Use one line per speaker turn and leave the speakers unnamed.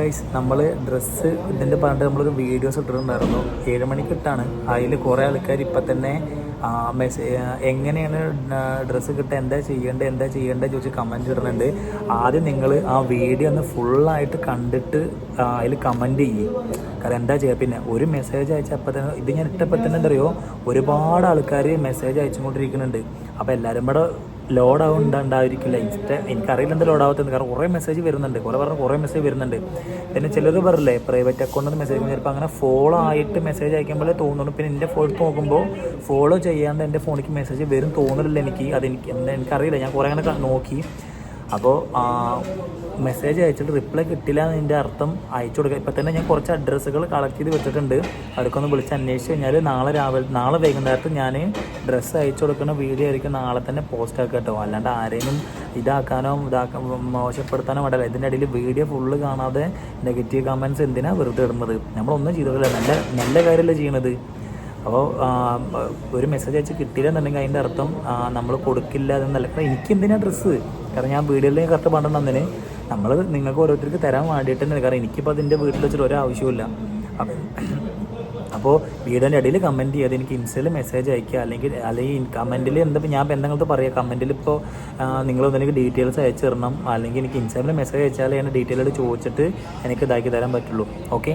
Guys നമ്മൾ dress ഇതിന്റെ പറഞ്ഞിട്ട് നമ്മളൊരു വീഡിയോസ് ഇട്ടിട്ടുണ്ടായിരുന്നു. ഏഴ് മണിക്ക് ഇട്ടാണ് അതിൽ കുറേ ആൾക്കാർ ഇപ്പം തന്നെ മെസ്സേജ് എങ്ങനെയാണ് ഡ്രസ്സ് കിട്ടുക എന്താ ചെയ്യേണ്ടത് എന്താ ചെയ്യേണ്ടത് ചോദിച്ച് കമന്റ് ഇടുന്നുണ്ട്. ആദ്യം നിങ്ങൾ ആ വീഡിയോ ഒന്ന് ഫുള്ളായിട്ട് കണ്ടിട്ട് അതിൽ കമന്റ് ചെയ്യും. കാരണം എന്താ ചെയ്യുക പിന്നെ ഒരു മെസ്സേജ് അയച്ച അപ്പം തന്നെ ഇത് ഞാൻ ഇട്ടപ്പോൾ തന്നെ എന്താ അറിയോ? ഒരുപാട് ആൾക്കാർ മെസ്സേജ് അയച്ചുകൊണ്ടിരിക്കുന്നുണ്ട്. അപ്പോൾ എല്ലാവരും കൂടെ ലോഡ് ആവുന്നുണ്ടായിരിക്കില്ല ഇൻസ്റ്റ എനിക്കറിയില്ല എന്താ ലോഡ് ആവാത്തത് കാരണം കുറേ മെസ്സേജ് വരുന്നുണ്ട്. കുറേ പറഞ്ഞ കുറേ മെസ്സേജ് വരുന്നുണ്ട്. പിന്നെ ചിലർ പറയില്ലേ പ്രൈവറ്റ് അക്കൗണ്ടിൽ മെസ്സേജ് ചിലപ്പോൾ അങ്ങനെ ഫോളോ ആയിട്ട് മെസ്സേജ് അയക്കുമ്പോൾ തോന്നുന്നു പിന്നെ എന്റെ ഫോൺ നോക്കുമ്പോൾ ഫോളോ ചെയ്യാണ്ട് എന്റെ ഫോണിലേക്ക് മെസ്സേജ് വരും തോന്നുന്നില്ല എനിക്ക്. അതെനിക്ക് എന്താ എനിക്കറിയില്ല. ഞാൻ കുറേ അങ്ങനെ നോക്കി. അപ്പോൾ മെസ്സേജ് അയച്ചിട്ട് റിപ്ലൈ കിട്ടില്ല എന്നതിന്റെ അർത്ഥം അയച്ചു കൊടുക്കുക. ഇപ്പം തന്നെ ഞാൻ കുറച്ച് അഡ്രസ്സുകൾ കളക്ട് ചെയ്ത് വെച്ചിട്ടുണ്ട്. അവർക്കൊന്ന് വിളിച്ച് അന്വേഷിച്ച് കഴിഞ്ഞാൽ നാളെ രാവിലെ നാളെ വൈകുന്നേരത്ത് ഞാൻ ഡ്രസ്സ് അയച്ചു കൊടുക്കുന്ന വീഡിയോ ആയിരിക്കും നാളെ തന്നെ പോസ്റ്റ് ആക്കുക കേട്ടോ. അല്ലാണ്ട് ആരെയും ഇതാക്കാനോ ഇതാക്കാൻ മോശപ്പെടുത്താനോ വേണ്ടല്ല ഇതിന്റെ ഇടയിൽ വീഡിയോ ഫുള്ള് കാണാതെ നെഗറ്റീവ് കമന്റ്സ് എന്തിനാണ് വെറുതെ ഇടുന്നത്? നമ്മളൊന്നും ചെയ്തിട്ടില്ല നല്ല നല്ല കാര്യമല്ലേ ചെയ്യണത്? അപ്പോൾ ഒരു മെസ്സേജ് അയച്ച് കിട്ടിയില്ല എന്നുണ്ടെങ്കിൽ അതിന്റെ അർത്ഥം നമ്മൾ കൊടുക്കില്ല എന്നല്ല. എനിക്ക് എന്തിനാ ഡ്രസ്സ് കാരണം ഞാൻ വീടുകളിൽ കറക്റ്റ് പറഞ്ഞിട്ടുണ്ടെന്ന് നമ്മൾ നിങ്ങൾക്ക് ഓരോരുത്തർക്ക് തരാൻ വേണ്ടിയിട്ട് തന്നെ കാരണം എനിക്കിപ്പോൾ അതിന്റെ വീട്ടിൽ വെച്ചിട്ട് ഒരു ആവശ്യമില്ല അപ്പം അപ്പോൾ വീഡിയോന്റെ ഇടയിൽ കമന്റ് ചെയ്യാതെ എനിക്ക് ഇൻസ്റ്റയിൽ മെസ്സേജ് അയക്കുക. അല്ലെങ്കിൽ അല്ലെങ്കിൽ കമന്റിൽ എന്താ ഞാൻ എന്തെങ്കിലും പറയുക കമന്റിൽ ഇപ്പോൾ നിങ്ങൾ എന്തെങ്കിലും ഡീറ്റെയിൽസ് അയച്ചു തരണം. അല്ലെങ്കിൽ എനിക്ക് ഇൻസ്റ്റാഗ്രാമിൽ മെസ്സേജ് അയച്ചാൽ ഞാൻ ഡീറ്റെയിൽ ചോദിച്ചിട്ട് എനിക്ക് ഇതാക്കി തരാൻ പറ്റുള്ളൂ. ഓക്കെ